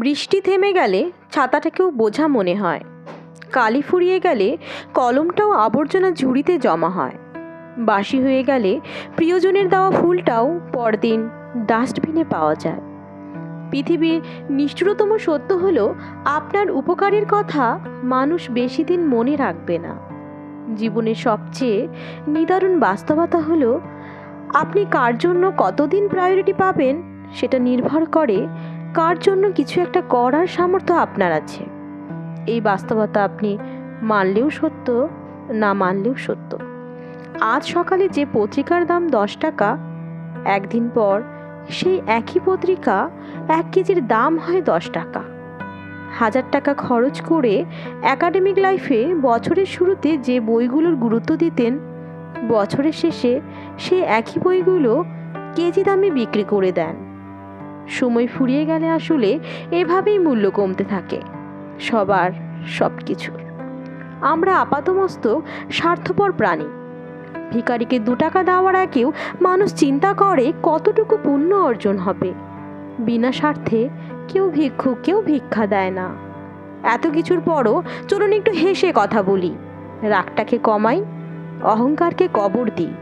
বৃষ্টি থেমে গেলে ছাতাটাকেও বোঝা মনে হয়। কালি ফুরিয়ে গেলে কলমটাও আবর্জনা ঝুড়িতে জমা হয়। বাসি হয়ে গেলে প্রিয়জনের দেওয়া ফুলটাও পরদিন ডাস্টবিনে পাওয়া যায়। পৃথিবীর নিষ্ঠুরতম সত্য হলো, আপনার উপকারের কথা মানুষ বেশি দিন মনে রাখবে না। জীবনের সবচেয়ে নিদারুণ বাস্তবতা হলো, আপনি কার জন্য কতদিন প্রায়োরিটি পাবেন সেটা নির্ভর করে কার জন্য কিছু একটা করার সামর্থ্য আপনার আছে? এই বাস্তবতা আপনি মানলেও সত্য, না মানলেও সত্য। আজ সকালে যে পত্রিকার দাম দশ টাকা, একদিন পর সেই একই পত্রিকা এক কেজির দাম হয় দশ টাকা। হাজার টাকা খরচ করে একাডেমিক লাইফে বছরের শুরুতে যে বইগুলোর গুরুত্ব দিতেন, বছরের শেষে সেই একই বইগুলো কেজি দামে বিক্রি করে দেন। সময় ফুরিয়ে গেলে আসলে এভাবেই মূল্য কমতে থাকে, সবার সব কিছুর আমরা আপাতমস্তক স্বার্থপর প্রাণী। ভিখারিকে দু টাকা দেওয়ার আগেও মানুষ চিন্তা করে কতটুকু পুণ্য অর্জন হবে। বিনা স্বার্থে কেউ ভিক্ষুক, কেউ ভিক্ষা দেয় না। এত কিছুর পরও চলুন একটু হেসে কথা বলি। রাগটাকে কমাই, অহংকারকে কবর দিই।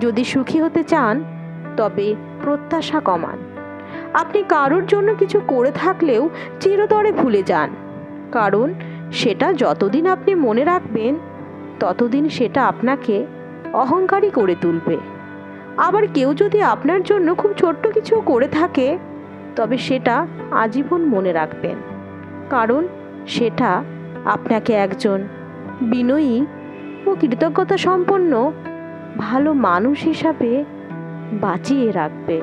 যদি সুখী হতে চান, তবে প্রত্যাশা কমান। আপনি কারোর জন্য কিছু করে থাকলেও চিরতরে ভুলে যান। কারণ সেটা যতদিন আপনি মনে রাখবেন, ততদিন সেটা আপনাকে অহংকারী করে তুলবে। আবার কেউ যদি আপনার জন্য খুব ছোট্ট কিছু করে থাকে, তবে সেটা আজীবন মনে রাখবেন। কারণ সেটা আপনাকে একজন বিনয়ী ও কৃতজ্ঞতা সম্পন্ন ভালো মানুষ হিসাবে বাঁচিয়ে রাখবে।